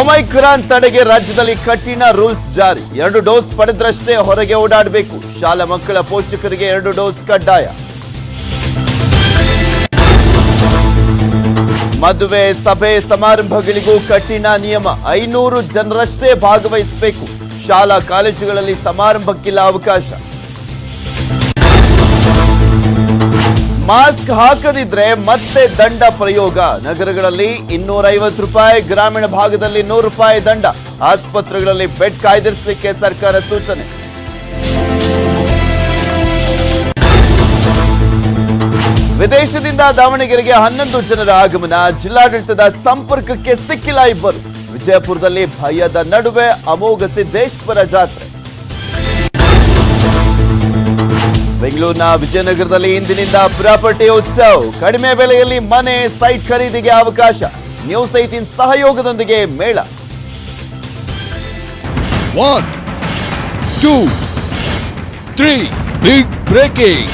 Omicron ತಡೆಗೆ ರಾಜ್ಯದಲ್ಲಿ ಕಠಿಣ ರೂಲ್ಸ್ ಜಾರಿ. ಎರಡು ಡೋಸ್ ಪಡೆದ್ರಷ್ಟೇ ಹೊರಗೆ ಓಡಾಡಬೇಕು. ಶಾಲಾ ಮಕ್ಕಳ ಪೋಷಕರಿಗೆ ಎರಡು ಡೋಸ್ ಕಡ್ಡಾಯ. ಮದುವೆ, ಸಭೆ, ಸಮಾರಂಭಗಳಿಗೂ ಕಠಿಣ ನಿಯಮ. ಐನೂರು ಜನರಷ್ಟೇ ಭಾಗವಹಿಸಬೇಕು. ಶಾಲಾ ಕಾಲೇಜುಗಳಲ್ಲಿ ಸಮಾರಂಭಕ್ಕಿಲ್ಲ ಅವಕಾಶ. ಮಾಸ್ಕ್ ಹಾಕದಿದ್ರೆ ಮತ್ತೆ ದಂಡ ಪ್ರಯೋಗ. ನಗರಗಳಲ್ಲಿ ಇನ್ನೂರ ಐವತ್ತು ರೂಪಾಯಿ, ಗ್ರಾಮೀಣ ಭಾಗದಲ್ಲಿ ನೂರು ರೂಪಾಯಿ ದಂಡ. ಆಸ್ಪತ್ರೆಗಳಲ್ಲಿ ಬೆಡ್ ಕಾಯ್ದಿರಿಸಲಿಕ್ಕೆ ಸರ್ಕಾರ ಸೂಚನೆ. ವಿದೇಶದಿಂದ ದಾವಣಗೆರೆಗೆ ಹನ್ನೊಂದು ಜನರ ಆಗಮನ. ಜಿಲ್ಲಾಡಳಿತದ ಸಂಪರ್ಕಕ್ಕೆ ಸಿಕ್ಕಿಲ್ಲ ಇಬ್ಬರು. ವಿಜಯಪುರದಲ್ಲಿ ಭಯದ ನಡುವೆ ಅಮೋಘ ಸಿದ್ದೇಶ್ವರ ಜಾತ್ರೆ. ಬೆಂಗಳೂರಿನ ವಿಜಯನಗರದಲ್ಲಿ ಇಂದಿನಿಂದ ಪ್ರಾಪರ್ಟಿ ಉತ್ಸವ. ಕಡಿಮೆ ಬೆಲೆಯಲ್ಲಿ ಮನೆ, ಸೈಟ್ ಖರೀದಿಗೆ ಅವಕಾಶ. ನ್ಯೂಸ್ ಸೈಟಿನ್ ಸಹಯೋಗದೊಂದಿಗೆ ಮೇಳ. One two three big breaking.